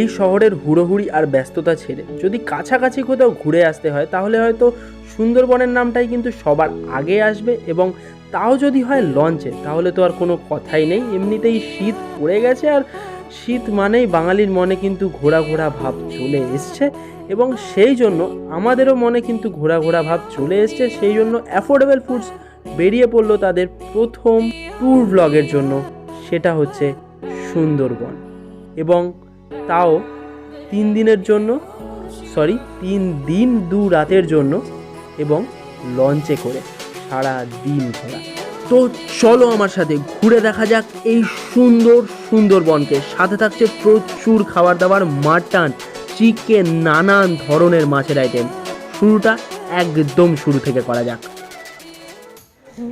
এই শহরের হুড়োহুড়ি আর ব্যস্ততা ছেড়ে। যদি কাছাকাছি কোথাও ঘুরে আসতে হয়, তাহলে হয়তো সুন্দরবনের নামটাই কিন্তু সবার আগে আসবে এবং তাও যদি হয় লঞ্চে, তাহলে তো আর কোনো কথাই নেই। এমনিতেই শীত পড়ে গেছে আর শীত মানেই বাঙালির মনে কিন্তু ঘোরা ঘোরা ভাব চলে এসছে এবং সেই জন্য আমাদেরও মনে কিন্তু ঘোরা ঘোরা ভাব চলে এসছে। সেই জন্য অ্যাফোর্ডেবল ফুডস বেরিয়ে পড়ল তাদের প্রথম ট্যুর ব্লগের জন্য। সেটা হচ্ছে সুন্দরবন এবং তাও তিন দিনের জন্য সরি তিন দিন দু রাতের জন্য এবং লঞ্চে করে, সারা দিন ঘোরা। তো চলো আমার সাথে ঘুরে দেখা যাক এই সুন্দর সুন্দরবনকে। সাথে থাকছে প্রচুর খাবার দাবার মাটন, চিকেন, নানান ধরনের মাছের আইটেম শুরুটা একদম শুরু থেকে করা যাক।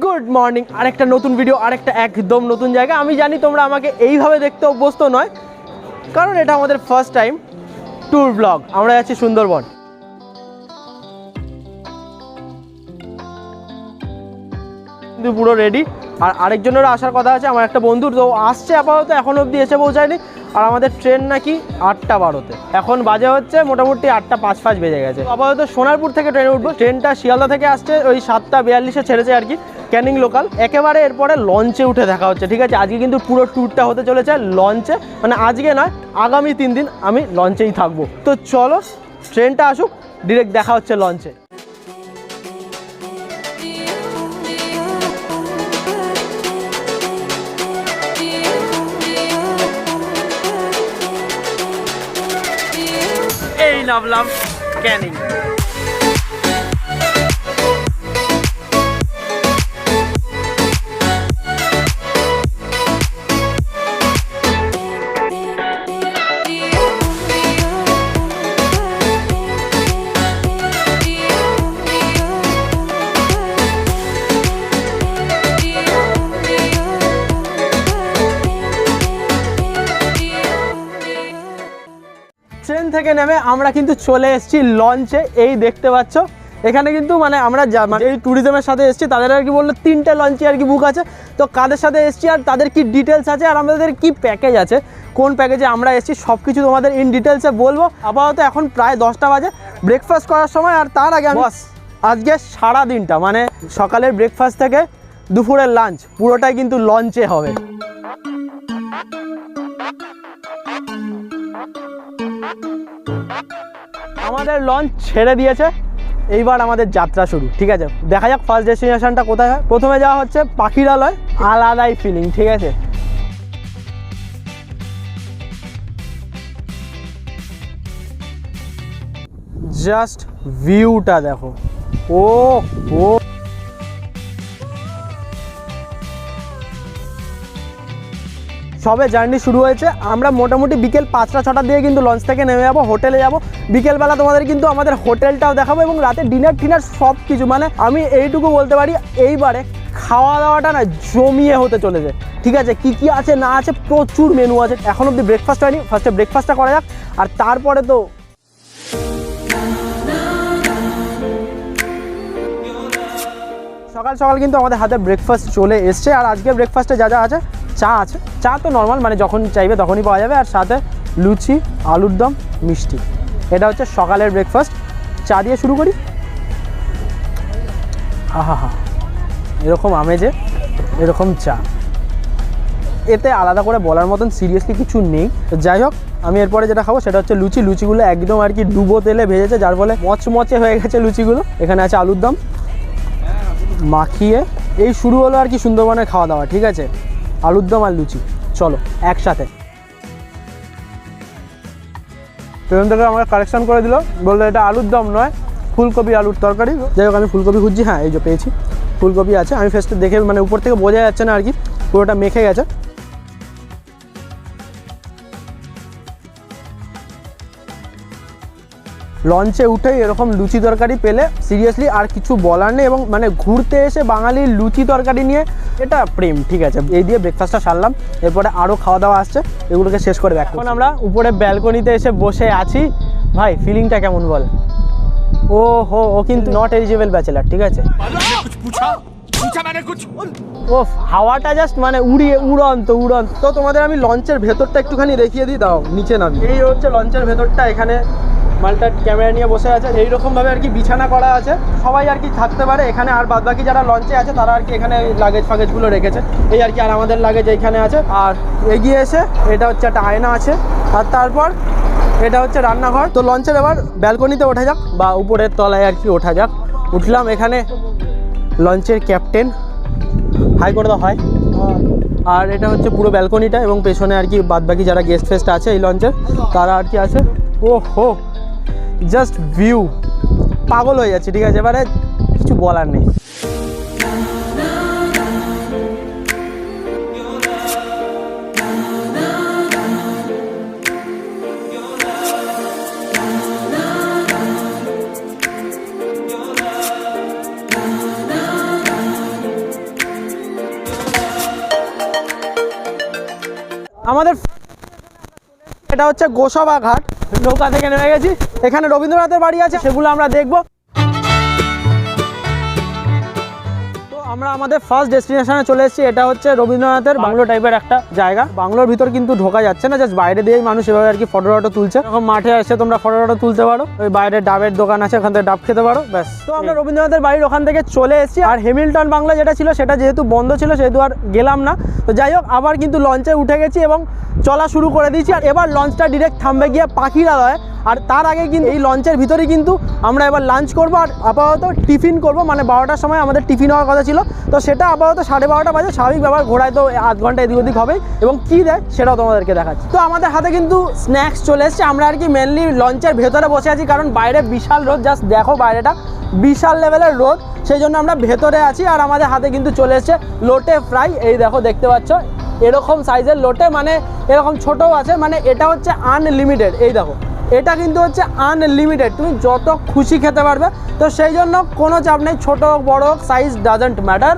গুড মর্নিং আরেকটা নতুন ভিডিও আরেকটা একদম নতুন জায়গা। আমি জানি তোমরা আমাকে এইভাবে দেখতে অভ্যস্ত নয় কারণ এটা আমাদের ফার্স্ট টাইম ট্যুর ব্লগ আমরা যাচ্ছি সুন্দরবন। কিন্তু পুরো রেডি আর আরেকজনেরও আসার কথা আছে, আমার একটা বন্ধুর, তো আসছে আপাতত, এখন অবধি এসে পৌঁছায়নি। আর আমাদের ট্রেন নাকি আটটা বারোতে। এখন বাজে হচ্ছে মোটামুটি আটটা পাঁচ পাঁচ বেজে গেছে। আপাতত সোনারপুর থেকে ট্রেনে উঠবো। ট্রেনটা শিয়ালদা থেকে আসছে, ওই সাতটা বিয়াল্লিশে ছেড়েছে আর কি। ক্যানিং লোকাল একেবারে এরপরে লঞ্চে উঠে দেখা হচ্ছে, ঠিক আছে? আজকে কিন্তু পুরো ট্যুরটা হতে চলেছে লঞ্চে মানে আজকে নয়, আগামী তিন দিন আমি লঞ্চেই থাকব। তো চলো ট্রেনটা আসুক ডিরেক্ট দেখা হচ্ছে লঞ্চে এই নামলাম ক্যানিং নেমে আমরা কিন্তু চলে এসেছি লঞ্চে এই দেখতে পাচ্ছ। এখানে কিন্তু মানে আমরা যা মানে এই ট্যুরিজমের সাথে এসেছি। তাদের আর কি বলল তিনটে লঞ্চে আর কি বুক আছে। তো কাদের সাথে এসেছি আর তাদের কি ডিটেলস আছে আর আমাদের কি প্যাকেজ আছে? কোন প্যাকেজে আমরা এসেছি সব কিছু তোমাদের ইন ডিটেলসে বলব। আপাতত এখন প্রায় দশটা বাজে। ব্রেকফাস্ট করার সময় আর তার আগে বস। আজকে সারা দিনটা মানে সকালের ব্রেকফাস্ট থেকে দুপুরের লাঞ্চ পুরোটাই কিন্তু লঞ্চে হবে। আমাদের লঞ্চ ছেড়ে দিয়েছে। এইবার আমাদের যাত্রা শুরু, ঠিক আছে? দেখা যাক ফার্স্ট ডেস্টিনেশনটা কোথায় হয়। প্রথমে যাওয়া হচ্ছে পাখিরালয়, আলাদাই ফিলিং ঠিক আছে? জাস্ট ভিউটা দেখো। ও ও। সবে জার্নি শুরু হয়েছে। আমরা মোটামুটি বিকেল পাঁচটা, ছটা দিয়ে কিন্তু লঞ্চ থেকে নেমে যাব হোটেলে যাব। বিকেলবেলা তোমাদের কিন্তু আমাদের হোটেলটাও দেখাবো এবং রাতে ডিনার টিনার সব কিছু মানে আমি এইটুকু বলতে পারি, এইবারে খাওয়া দাওয়াটা না জমিয়ে হতে চলেছে। ঠিক আছে, কি কি আছে, না আছে, প্রচুর মেনু আছে। এখন অব্দি ব্রেকফাস্ট হয়নি ফার্স্টে ব্রেকফাস্টটা করা যাক, আর তারপরে তো সকাল সকাল কিন্তু আমাদের হাতে ব্রেকফাস্ট চলে এসছে, আর আজকে ব্রেকফাস্টে যা যা আছে চা আছে। চা তো নর্মাল মানে যখন চাইবে তখনই পাওয়া যাবে। আর সাথে লুচি, আলুর দম, মিষ্টি। এটা হচ্ছে সকালের ব্রেকফাস্ট চা দিয়ে শুরু করি। আহা হা এরকম আমেজে, এরকম চা। এতে আলাদা করে বলার মতন সিরিয়াসলি কিছু নেই। যাই হোক, আমি এরপরে যেটা খাব সেটা হচ্ছে লুচি। লুচিগুলো একদম আর কি ডুবো তেলে ভেজেছে, যার ফলে মচমচে হয়ে গেছে লুচিগুলো। এখানে আছে আলুর দম। মাখিয়ে, এই শুরু হলো আর কি সুন্দরবনের খাওয়া দাওয়া, ঠিক আছে? আলুর দম আর লুচি। চলো, একসাথে। থেকে আমাকে কালেকশন করে দিল, বলল এটা আলুর দম নয়, ফুলকপি আলুর তরকারি। যাই হোক, আমি ফুলকপি খুঁজছি হ্যাঁ এই যে পেয়েছি। ফুলকপি আছে, আমি ফেসটা দেখে মানে উপর থেকে বোঝা যাচ্ছে না আর কি, পুরোটা মেখে গেছে। লঞ্চে উঠেই এরকম লুচি তরকারি পেলে সিরিয়াসলি আর কিছু বলার নেই এবং মানে ঘুরতে এসে বাঙালির লুচি তরকারি নিয়ে এটা প্রেম ঠিক আছে। এই দিয়ে ব্রেকফাস্টটা সারলাম। এরপরে আরও খাওয়া দাওয়া আসছে। এগুলোকে শেষ করে দেখ। এখন আমরা উপরে ব্যালকনিতে এসে বসে আছি। ভাই ফিলিংটা কেমন বল? ও হো ও কিন্তু নট এলিজিবল ব্যাচেলার ঠিক আছে। ও হাওয়াটা জাস্ট মানে উড়িয়ে উড়ন্ত উড়ন্ত। তো তোমাদের আমি লঞ্চের ভেতরটা একটুখানি দেখিয়ে দিই দাও নিচে নামি এই হচ্ছে লঞ্চের ভেতরটা এখানে মালটা ক্যামেরা নিয়ে বসে আছে, এইরকমভাবে আর কি বিছানা করা আছে। সবাই আর কি থাকতে পারে, এখানে আর বাদ বাকি যারা লঞ্চে আছে, তারা আর কি এখানে লাগেজ ফাগেজগুলো রেখেছে। এই আর কি আর আমাদের লাগেজ এইখানে আছে। আর এগিয়ে এসে এটা হচ্ছে একটা আয়না আছে, আর তারপর এটা হচ্ছে রান্নাঘর। তো লঞ্চের এবার ব্যালকনিতে ওঠা যাক, বা উপরের তলায় আর কি ওঠা যাক। উঠলাম এখানে লঞ্চের ক্যাপ্টেন হাই করে দেওয়া হয় আর এটা হচ্ছে পুরো ব্যালকনিটা এবং পেছনে আর কি বাদবাকি যারা গেস্ট ফেস্ট আছে এই লঞ্চের তারা আর কি আছে। ও হো জাস্ট ভিউ পাগল হয়ে যাচ্ছে, ঠিক আছে? এবারে কিছু বলার নেই। আমাদের এটা হচ্ছে গোসবা ঘাট নৌকা থেকে নেমে গেছি। এখানে রবীন্দ্রনাথের বাড়ি আছে সেগুলো আমরা দেখব। আমরা আমাদের ফার্স্ট ডেস্টিনেশনে চলে এসেছি এটা হচ্ছে রবীন্দ্রনাথের বাংলো টাইপের একটা জায়গা। বাংলোর ভিতর কিন্তু ঢোকা যাচ্ছে না জাস্ট বাইরে দিয়েই মানুষ এভাবে আর কি ফটো টটো তুলছে। এখন মাঠে এসে তোমরা ফটো টটো তুলতে পারো। ওই বাইরে ডাবের দোকান আছে ওখান থেকে ডাব খেতে পারো ব্যাস। তো আমরা রবীন্দ্রনাথের বাড়ির ওখান থেকে চলে এসেছি আর হেমিল্টন বাংলা যেটা ছিল সেটা যেহেতু বন্ধ ছিল সেহেতু আর গেলাম না। তো যাই হোক আবার কিন্তু লঞ্চে উঠে গেছি এবং চলা শুরু করে দিয়েছি। আর এবার লঞ্চটা ডিরেক্ট থামবে গিয়ে পাখিরালয়। আর তার আগে কিন্তু এই লঞ্চের ভিতরেই কিন্তু আমরা এবার লাঞ্চ করব আর আপাতত টিফিন করব। মানে বারোটার সময় আমাদের টিফিন হওয়ার কথা ছিল। তো সেটা আপাতত সাড়ে বারোটা বাজে। স্বাভাবিক ব্যাপার, ঘোড়ায় তো আধ ঘণ্টা এদিক ওদিক হবে। এবং কী দেয় সেটাও তোমাদেরকে দেখাচ্ছি। তো আমাদের হাতে কিন্তু স্ন্যাক্স চলে এসছে। আমরা আর কি মেনলি লঞ্চের ভেতরে বসে আছি। কারণ বাইরে বিশাল রোদ। জাস্ট দেখো বাইরেটা। বিশাল লেভেলের রোদ। সেই জন্য আমরা ভেতরে আছি। আর আমাদের হাতে কিন্তু চলে এসছে লোটে ফ্রাই এই দেখো, দেখতে পাচ্ছ? এরকম সাইজের লোটে। মানে এরকম ছোটও আছে। মানে এটা হচ্ছে আনলিমিটেড এই দেখো। এটা কিন্তু হচ্ছে আনলিমিটেড তুমি যত খুশি খেতে পারবে, তো সেই জন্য কোনো চাপ নেই, ছোটো বড় সাইজ ডাজেন্ট ম্যাটার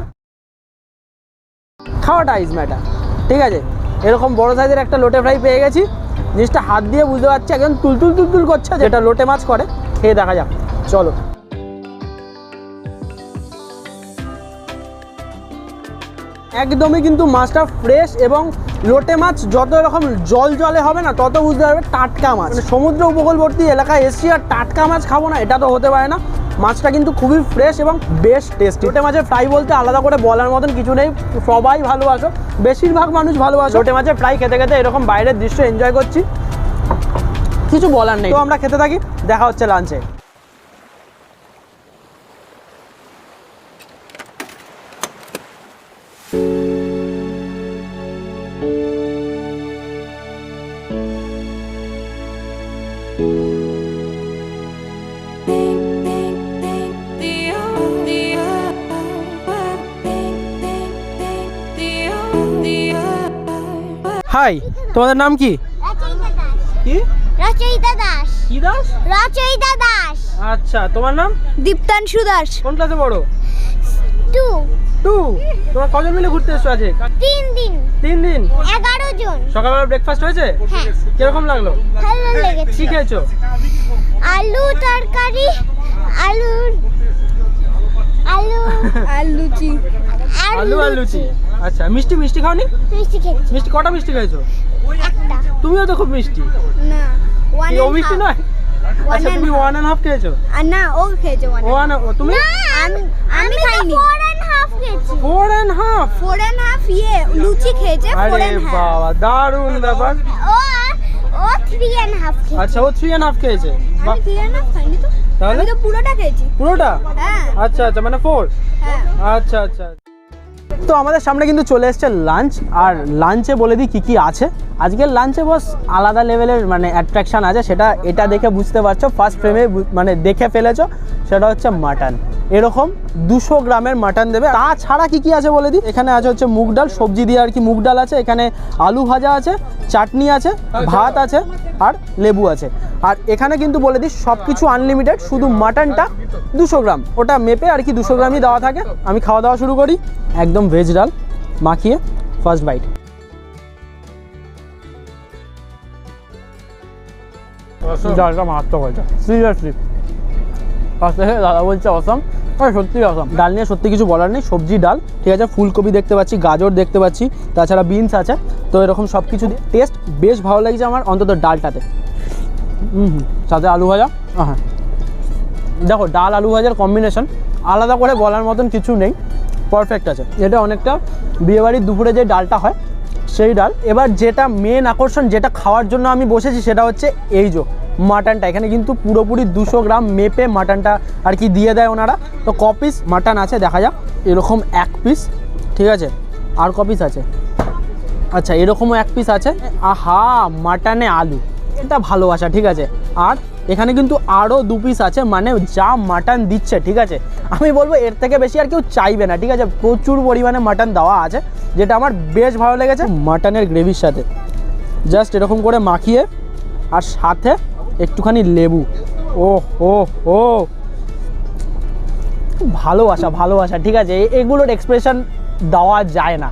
খাওয়াটা ইজ ম্যাটার ঠিক আছে? এরকম বড় সাইজের একটা লোটে ফ্রাই পেয়ে গেছি। জিনিসটা হাত দিয়ে বুঝতে পারছি একদম তুলতুল তুলতুল করছে, যেটা লোটে মাছ করে, খেয়ে দেখা যাক। চলো। একদমই কিন্তু মাছটা ফ্রেশ এবং লোটে মাছ যত রকম জল জলে হবে না, তত বুঝতে পারবে টাটকা মাছ। মানে সমুদ্র উপকূলবর্তী এলাকায় এসছি আর টাটকা মাছ খাব না, এটা তো হতে পারে না। মাছটা কিন্তু খুবই ফ্রেশ এবং বেশ টেস্টি লোটে মাছের ফ্রাই বলতে আলাদা করে বলার মতন কিছু নেই, সবাই ভালোবাসো, বেশিরভাগ মানুষ ভালোবাসো। লোটে মাছের ফ্রাই খেতে খেতে এরকম বাইরের দৃশ্য এনজয় করছি। কিছু বলার নেই। তো আমরা খেতে থাকি, দেখা হচ্ছে লাঞ্চে তোমাদের নাম কি? কি? রচয়িতা দাস। কি দাস? রচয়িতা দাস। আচ্ছা তোমার নাম? দীপ্তাংশু দাস। কোন ক্লাসে পড়ো? টু। টু? তোমরা কজন মিলে ঘুরতে এসছো আজকে? তিন দিন। তিন দিন? এগারো জন। সকালবেলা ব্রেকফাস্ট হয়েছে? হ্যাঁ। কীরকম লাগল? ভালো লেগেছে। কি খেয়েছো? আলু তরকারি আলু আলু আলুচি আলু আর লুচি আচ্ছা মিষ্টি মিষ্টি খাওনি? মিষ্টি খেয়েছি। মিষ্টি কটা মিষ্টি খেয়েছো তুমিও তো খুব মিষ্টি। না ওয়ান ও মিষ্টি নয়? আচ্ছা তুমি ওয়ান অ্যান্ড হাফ খেয়েছো? না ও খেয়েছে ওয়ান ওয়ান তুমি? আমি আমি খাইনি। ফোর এন্ড হাফ খেয়েছি। Four and half four and half ইয়ে লুচি খেয়েছে ফোর এন্ড হাফ বাবা দারুণ ব্যাপার। ও ও থ্রি এন্ড হাফ খেয়েছে। আচ্ছা ও থ্রি অ্যান্ড হাফ খেয়েছে। আমি থ্রি এন্ড হাফ খাইনি তো। তাহলে? পুরোটা খেয়েছি। পুরোটা? হ্যাঁ। আচ্ছা আচ্ছা মানে ফোর হ্যাঁ। আচ্ছা আচ্ছা। তো আমাদের সামনে কিন্তু চলে এসছে লাঞ্চ আর লাঞ্চে বলে দিই কী কী আছে। আজকের লাঞ্চে বস আলাদা লেভেলের মানে অ্যাট্রাকশান আছে, সেটা এটা দেখে বুঝতে পারছ ফার্স্ট ফ্রেমে মানে দেখে ফেলেছো, সেটা হচ্ছে মাটন এরকম দুশো গ্রামের মাটন দেবে। তাছাড়া কি কি আছে বলে দিই? এখানে আছে হচ্ছে মুগ ডাল সবজি দিয়ে আর কি মুগ ডাল আছে এখানে আলু ভাজা আছে চাটনি আছে ভাত আছে আর লেবু আছে। আর এখানে কিন্তু বলে দিই সব কিছু আনলিমিটেড শুধু মাটনটা দুশো গ্রাম। ওটা মেপে আর কি দুশো গ্রামই দেওয়া থাকে। আমি খাওয়া দাওয়া শুরু করি। একদম ভেজ ডাল মাখিয়ে ফার্স্ট বাইট ডালটা মারাত্মক হয়েছে। সিরিয়াসলি ফার্স্ট থেকে দাদা বলছে অসম সত্যি রকম ডাল নিয়ে সত্যি কিছু বলার নেই। সবজি, ডাল, ঠিক আছে? ফুলকপি দেখতে পাচ্ছি, গাজর দেখতে পাচ্ছি, তাছাড়া বিনস আছে। তো এরকম সব কিছু টেস্ট বেশ ভালো লাগছে আমার অন্তত ডালটাতে। হুম সাথে আলু ভাজা। হ্যাঁ। দেখো, ডাল, আলু ভাজার কম্বিনেশন আলাদা করে বলার মতন কিছু নেই। পারফেক্ট আছে। এটা অনেকটা বিয়েবাড়ির দুপুরে যে ডালটা হয়, সেই ডাল। এবার যেটা মেন আকর্ষণ, যেটা খাওয়ার জন্য আমি বসেছি, সেটা হচ্ছে এই যে। মাটনটা। এখানে কিন্তু পুরোপুরি দুশো গ্রাম মেপে মাটনটা আর কি দিয়ে দেয় ওনারা। তো ক পিস মাটন আছে, দেখা যাক। এরকম এক পিস ঠিক আছে? আর ক পিস আছে? আচ্ছা এরকমও এক পিস আছে। আহা, মাটনে আলু। এটা ভালোবাসা, ঠিক আছে? আর এখানে কিন্তু আরও দু পিস আছে মানে যা মাটন দিচ্ছে, ঠিক আছে? আমি বলব, এর থেকে বেশি আর কেউ চাইবে না, ঠিক আছে? প্রচুর পরিমাণে মাটন দেওয়া আছে, যেটা আমার বেশ ভালো লেগেছে। মাটনের গ্রেভির সাথে। জাস্ট এরকম করে মাখিয়ে, আর সাথে একটুখানি লেবু। ও ও ও। ভালোবাসা ভালোবাসা ঠিক আছে? এগুলোর এক্সপ্রেশন দেওয়া যায় না।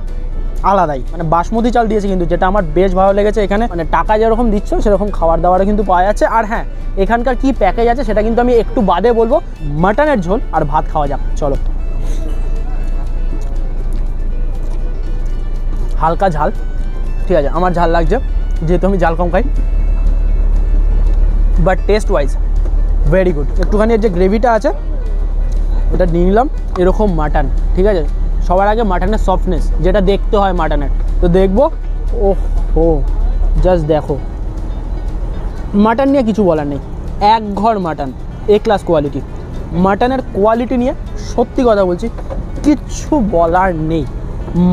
আলাদাই। মানে বাসমতি চাল দিয়েছে কিন্তু যেটা আমার বেশ ভালো লেগেছে এখানে। মানে টাকা যেরকম দিচ্ছ সেরকম খাবার দাবারও কিন্তু পাওয়া যাচ্ছে। আর হ্যাঁ এখানকার কি প্যাকেজ আছে সেটা কিন্তু আমি একটু বাদে বলব। মাটনের ঝোল আর ভাত খাওয়া যাক চলো। হালকা ঝাল। ঠিক আছে আমার ঝাল লাগছে যেহেতু আমি ঝাল কম খাই। But taste wise very good একটুখানি যে গ্রেভিটা আছে, ওটা নিয়ে নিলাম, এরকম মাটন ঠিক আছে? সবার আগে মাটনের সফটনেস যেটা দেখতে হয় মাটনের তো দেখব ও হো জাস্ট দেখো। মাটন নিয়ে কিছু বলার নেই, এক ঘর মাটন এ ক্লাস কোয়ালিটি মাটনের কোয়ালিটি নিয়ে সত্যি কথা বলছি, কিচ্ছু বলার নেই।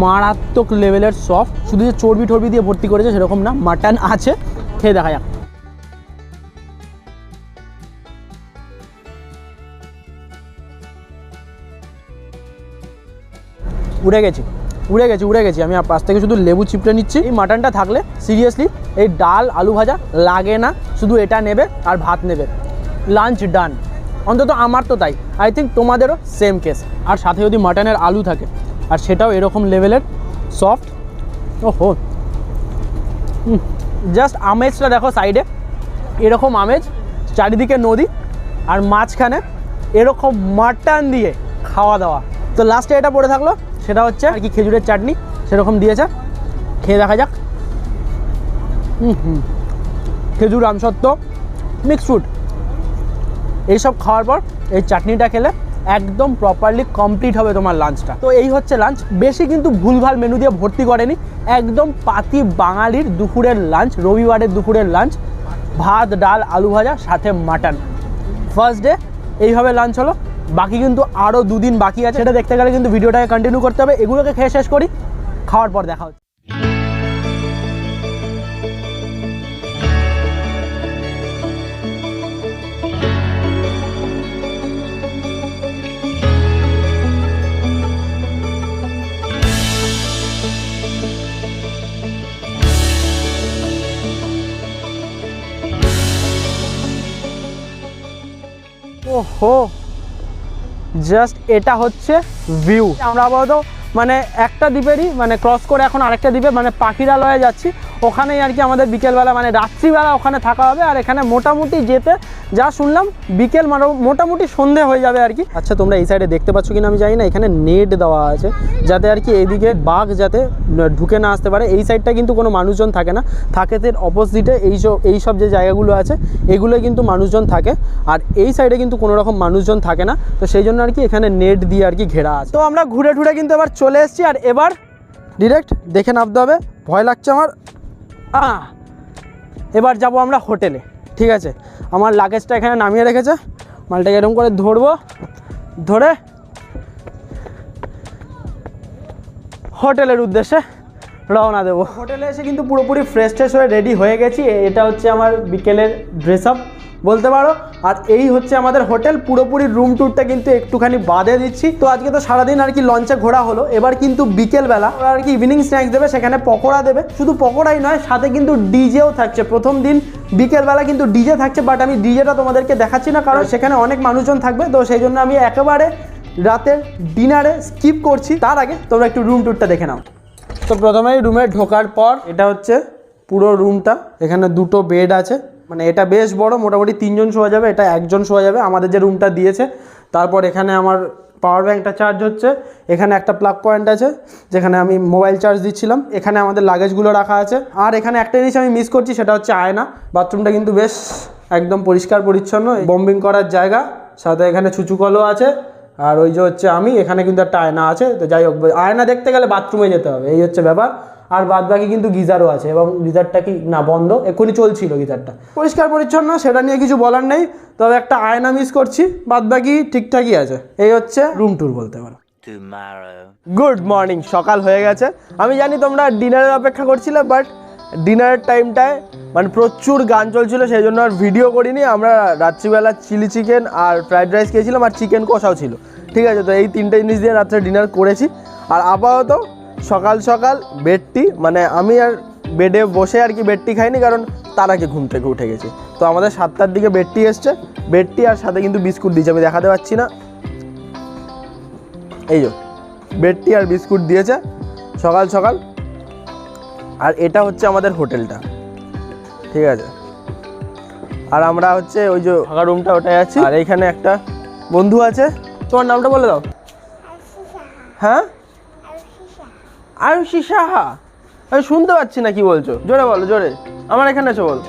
মারাত্মক লেভেলের সফট শুধু যে চর্বি টর্বি দিয়ে ভর্তি করেছে সেরকম না মাটন আছে। খেয়ে দেখা যাক। উড়ে গেছি উড়ে গেছি উড়ে গেছি। আমি পাশ থেকে শুধু লেবু চিপড়ে নিচ্ছি। এই মাটনটা থাকলে সিরিয়াসলি এই ডাল, আলু ভাজা লাগে না। শুধু এটা নেবে আর ভাত নেবে। লাঞ্চ ডান অন্তত আমার তো তাই। আই থিঙ্ক তোমাদেরও সেম কেস আর সাথে যদি মাটনের আলু থাকে, আর সেটাও এরকম লেভেলের সফট ও হো জাস্ট আমেজটা দেখো সাইডে এরকম আমেজ, চারিদিকে নদী, আর মাঝখানে এরকম মাটন দিয়ে খাওয়া দাওয়া তো লাস্টে এটা পড়ে থাকল। সেটা হচ্ছে, আর কি খেজুরের চাটনি সেরকম দিয়েছে। খেয়ে দেখা যাক। হুম খেজুর আমসত্ত্ব মিক্স ফ্রুট এইসব খাওয়ার পর এই চাটনিটা খেলে একদম প্রপারলি কমপ্লিট হবে তোমার লাঞ্চটা তো এই হচ্ছে লাঞ্চ বেশি কিন্তু ভুলভাল মেনু দিয়ে ভর্তি করেনি। একদম পাতি বাঙালির দুপুরের লাঞ্চ রবিবারের দুপুরের লাঞ্চ ভাত, ডাল, আলু ভাজা, সাথে মাটন ফার্স্ট ডে এইভাবে লাঞ্চ হলো। বাকি কিন্তু আরও দুদিন বাকি আছে, সেটা দেখতে গেলে কিন্তু ভিডিওটাকে কন্টিনিউ করতে হবে। এগুলোকে খেয়ে শেষ করি, খাওয়ার পর দেখা হচ্ছে। ওহো! জাস্ট এটা হচ্ছে ভিউ। আমরা আপাতত মানে একটা দ্বীপেরই মানে ক্রস করে এখন আরেকটা দ্বীপে মানে পাখিরালয়ে যাচ্ছি। ওখানেই আর কি আমাদের বিকেলবেলা মানে রাত্রিবেলা ওখানে থাকা হবে। আর এখানে মোটামুটি যেতে যা শুনলাম, বিকেল মানে মোটামুটি সন্ধে হয়ে যাবে আর কি। আচ্ছা তোমরা এই সাইডে দেখতে পাচ্ছ কিনা আমি জানি না, এখানে নেট দেওয়া আছে, যাতে আর কি এইদিকে বাঘ যাতে ঢুকে না আসতে পারে। এই সাইডটা কিন্তু কোনো মানুষজন থাকে না। থাকে অপোজিটে এই এই সব যে জায়গাগুলো আছে এগুলোই কিন্তু মানুষজন থাকে। আর এই সাইডে কিন্তু কোনো রকম মানুষজন থাকে না। তো সেই জন্য আর কি এখানে নেট দিয়ে আর কি ঘেরা আছে। তো আমরা ঘুরে ঘুরে কিন্তু এবার চলে এসেছি। আর এবার ডিরেক্ট দেখে নামতে হবে। ভয় লাগছে আমার। আহ, এবার যাব আমরা হোটেলে, ঠিক আছে? আমার লাগেজটা এখানে নামিয়ে রেখেছে। মালটাকে এরকম করে ধরবো। ধরে হোটেলের উদ্দেশ্যে রওনা দেবো। হোটেলে এসে কিন্তু পুরোপুরি ফ্রেশ ট্রেশ হয়ে রেডি হয়ে গেছি। এটা হচ্ছে আমার বিকেলের ড্রেস আপ বলতে পারো। আর এই হচ্ছে আমাদের হোটেল, পুরোপুরি রুম ট্যুরটা কিন্তু একটুখানি বাদে দিচ্ছি। তো আজকে তো সারাদিন আর কি লঞ্চে ঘোরা হলো। এবার কিন্তু বিকেলবেলা ওরা আর কি ইভিনিং স্ন্যাক্স দেবে, সেখানে পকোড়া দেবে। শুধু পকোড়াই নয়, সাথে কিন্তু ডিজেও থাকছে। প্রথম দিন বিকেলবেলা কিন্তু ডিজে থাকছে বাট আমি ডিজেটা তোমাদেরকে দেখাচ্ছি না, কারণ সেখানে অনেক মানুষজন থাকবে। তো সেই জন্য আমি একেবারে রাতের ডিনারে স্কিপ করছি। তার আগে তোমরা একটু রুম ট্যুরটা দেখে নাও। তো প্রথমেই রুমে ঢোকার পর এটা হচ্ছে পুরো রুমটা এখানে দুটো বেড আছে। মানে এটা বেশ বড়, মোটামুটি তিনজন শোয়া যাবে, এটা একজন শোয়া যাবে। আমাদের যে রুমটা দিয়েছে, তারপর এখানে আমার পাওয়ার ব্যাঙ্কটা চার্জ হচ্ছে। এখানে একটা প্লাগ পয়েন্ট আছে, যেখানে আমি মোবাইল চার্জ দিচ্ছিলাম। এখানে আমাদের লাগেজগুলো রাখা আছে। আর এখানে একটা জিনিস আমি মিস করছি, সেটা হচ্ছে আয়না। বাথরুমটা কিন্তু বেশ একদম পরিষ্কার, পরিচ্ছন্ন বম্বিং করার জায়গা। সাথে এখানে ছুচু কলও আছে। আর ওই যে হচ্ছে আমি, এখানে কিন্তু একটা আয়না আছে। তো যাই হোক, আয়না দেখতে গেলে বাথরুমে যেতে হবে, এই হচ্ছে ব্যাপার। আর বাদ বাকি কিন্তু গিজারও আছে এবং গিজারটা কি না বন্ধ। এক্ষুনি চলছিল গিজারটা। পরিষ্কার পরিচ্ছন্ন সেটা নিয়ে কিছু বলার নেই। তবে একটা আয়না মিস করছি বাদ বাকি ঠিকঠাকই আছে। এই হচ্ছে রুম ট্যুর বলতে পারো। গুড মর্নিং সকাল হয়ে গেছে। আমি জানি তোমরা ডিনারের অপেক্ষা করছিলে বাট ডিনারের টাইমটায় মানে প্রচুর গান চলছিল সেই জন্য আর ভিডিও করিনি। আমরা রাত্রিবেলা চিলি চিকেন আর ফ্রাইড রাইস খেয়েছিলাম আর চিকেন কষাও ছিল। ঠিক আছে তো এই তিনটে জিনিস দিয়ে রাত্রে ডিনার করেছি। আর আপাতত সকাল সকাল বেডটি মানে আমি আর বেডে বসে আর কি বেডটি খাইনি কারণ তার আগে ঘুম থেকে উঠে গেছি। তো আমাদের সাতটার দিকে বেডটি এসছে। বেডটি আর সাথে কিন্তু বিস্কুট দিয়েছে আমি দেখাতে পাচ্ছি না। এই যে বেডটি আর বিস্কুট দিয়েছে সকাল সকাল। আর এটা হচ্ছে আমাদের হোটেলটা। ঠিক আছে? আর আমরা হচ্ছে ওই যে ফাঁকা রুমটা ওটাই আছি। আর এখানে একটা বন্ধু আছে। তোমার নামটা বলে দাও। হ্যাঁ? আয়ুষী সাহা। আমি শুনতে পাচ্ছি না, কি বলছো? জোরে বলো, জোরে। আমার এখানে এসো বলো।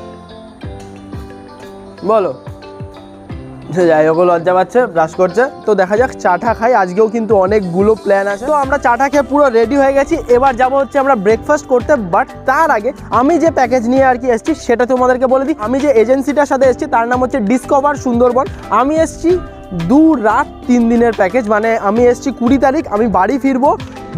বলো। যাই হোক লজ্জা পাচ্ছে, ব্রাশ করছে। তো দেখা যাক চাটা খাই। আজকেও কিন্তু অনেকগুলো প্ল্যান আছে। তো আমরা চাটা খেয়ে পুরো রেডি হয়ে গেছি। এবার যাব হচ্ছে আমরা ব্রেকফাস্ট করতে বাট তার আগে আমি যে প্যাকেজ নিয়ে আর কি এসেছি, সেটা তোমাদেরকে বলে দিই। আমি যে এজেন্সিটার সাথে এসেছি, তার নাম হচ্ছে ডিসকভার সুন্দরবন। আমি এসেছি দু রাত, তিন দিনের প্যাকেজ মানে আমি এসেছি কুড়ি তারিখ, আমি বাড়ি ফিরবো।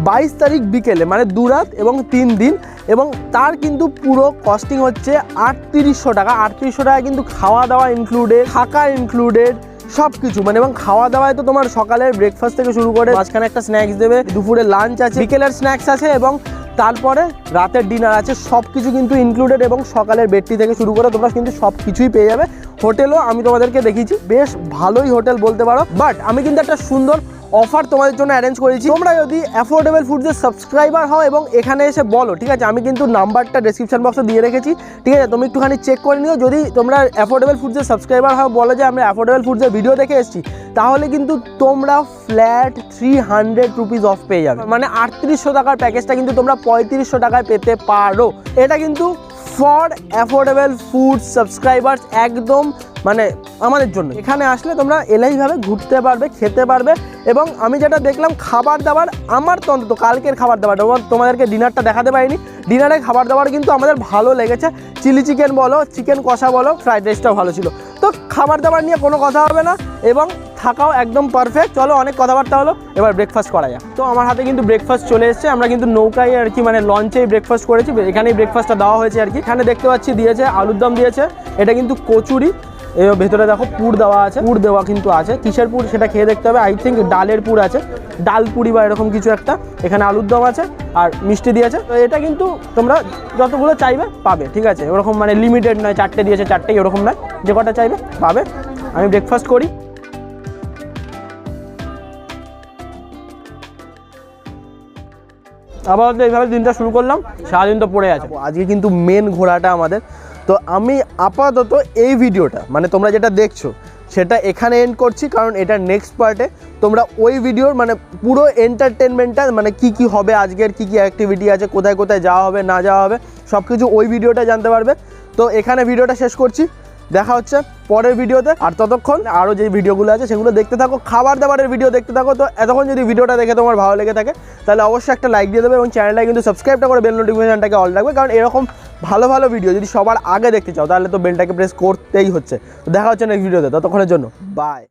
বাইশ তারিখ বিকেলে মানে দু রাত এবং তিন দিন, এবং তার কিন্তু পুরো কস্টিং হচ্ছে আটত্রিশশো টাকা। আটত্রিশশো টাকা কিন্তু খাওয়া দাওয়া ইনক্লুডেড থাকা ইনক্লুডেড সব কিছু মানে এবং খাওয়া দাওয়ায় তো তোমার সকালের ব্রেকফাস্ট থেকে শুরু করে মাঝখানে একটা স্ন্যাক্স দেবে, দুপুরে লাঞ্চ আছে, বিকেলের স্ন্যাক্স আছে, এবং তারপরে রাতের ডিনার আছে সব কিছু কিন্তু ইনক্লুডেড এবং সকালের বেডটি থেকে শুরু করে তোমরা কিন্তু সব কিছুই পেয়ে যাবে। হোটেলও আমি তোমাদেরকে দেখিয়েছি, বেশ ভালোই হোটেল বলতে পারো বাট আমি কিন্তু একটা সুন্দর অফার তোমাদের জন্য অ্যারেঞ্জ করেছি। তোমরা যদি অ্যাফোর্ডেবল ফুডসের সাবস্ক্রাইবার হও এবং এখানে এসে বলো, ঠিক আছে? আমি কিন্তু নাম্বারটা ডেসক্রিপশন বক্সে দিয়ে রেখেছি। ঠিক আছে? তুমি একটুখানি চেক করে নিও। যদি তোমরা অ্যাফোর্ডেবল ফুডসের সাবস্ক্রাইবার হও, বলো যে আমরা অ্যাফোর্ডেবল ফুডসের ভিডিও দেখে এসেছি, তাহলে কিন্তু তোমরা flat three hundred rupees off পেয়ে যাবে। মানে আটত্রিশশো টাকার প্যাকেজটা কিন্তু তোমরা পঁয়ত্রিশশো টাকায় পেতে পারো। এটা কিন্তু ফর অ্যাফোর্ডেবল ফুড সাবস্ক্রাইবার্স একদম মানে আমাদের জন্য। এখানে আসলে তোমরা এলাইভাবে ঘুরতে পারবে, খেতে পারবে এবং আমি যেটা দেখলাম, খাবার দাবার আমার তো অন্তত কালকের খাবার দাবার তোমাদেরকে ডিনারটা দেখাতে পারিনি। ডিনারের খাবার দাবার কিন্তু আমাদের ভালো লেগেছে। চিলি চিকেন বলো, চিকেন কষা বলো, ফ্রাইড রাইসটাও ভালো ছিল। তো খাবার দাবার নিয়ে কোনো কথা হবে না এবং থাকাও একদম পারফেক্ট চলো অনেক কথাবার্তা হলো, এবার ব্রেকফাস্ট করা যাক। তো আমার হাতে কিন্তু ব্রেকফাস্ট চলে এসেছে, আমরা কিন্তু নৌকায় আর কি মানে লঞ্চেই ব্রেকফাস্ট করেছি, এখানেই ব্রেকফাস্টটা দেওয়া হয়েছে আর কি। এখানে দেখতে পাচ্ছি দিয়েছে, আলুর দম দিয়েছে, এটা কিন্তু কচুরি। এই ভেতরে দেখো পুর দেওয়া আছে, পুর দেওয়া কিন্তু আছে। কিসের পুর সেটা খেয়ে দেখতে হবে আই থিঙ্ক ডালের পুর আছে। ডাল পুরি বা এরকম কিছু একটা, এখানে আলুর দম আছে আর মিষ্টি দিয়েছে। তো এটা কিন্তু তোমরা যতগুলো চাইবে পাবে, ঠিক আছে? ওরকম মানে লিমিটেড নয়, চারটে দিয়েছে, চারটেই ওরকম নয়, যে কটা চাইবে পাবে। আমি ব্রেকফাস্ট করি। আপাতত এইভাবে দিনটা শুরু করলাম, সারাদিন তো পড়ে আছে। আজকে কিন্তু মেন ঘোরাটা আমাদের। তো আমি আপাতত এই ভিডিওটা মানে তোমরা যেটা দেখছ, সেটা এখানে এন্ড করছি, কারণ এটা নেক্সট পার্টে তোমরা ওই ভিডিওর মানে পুরো এন্টারটেনমেন্টটা মানে কি কি হবে আজকের, কি কি অ্যাক্টিভিটি আছে, কোথায় কোথায় যাওয়া হবে, না যাওয়া হবে সব কিছু ওই ভিডিওটা জানতে পারবে। তো এখানে ভিডিওটা শেষ করছি। দেখা হচ্ছে পরের ভিডিওতে। আর ততক্ষণ আরও যে ভিডিওগুলো আছে, সেগুলো দেখতে থাকো, খাবার দাবারের ভিডিও দেখতে থাকো। তো এতক্ষণ যদি ভিডিওটা দেখে তোমার ভালো লেগে থাকে, তাহলে অবশ্যই একটা লাইক দিয়ে দেবে এবং চ্যানেলটা কিন্তু সাবস্ক্রাইবটা করে বেল নোটিফিকেশানটাকে অল রাখবে। কারণ এরকম ভালো ভালো ভিডিও যদি সবার আগে দেখতে চাও, তাহলে তো বেলটাকে প্রেস করতেই হচ্ছে। দেখা হচ্ছে নেক্সট ভিডিওতে ততক্ষণের জন্য বাই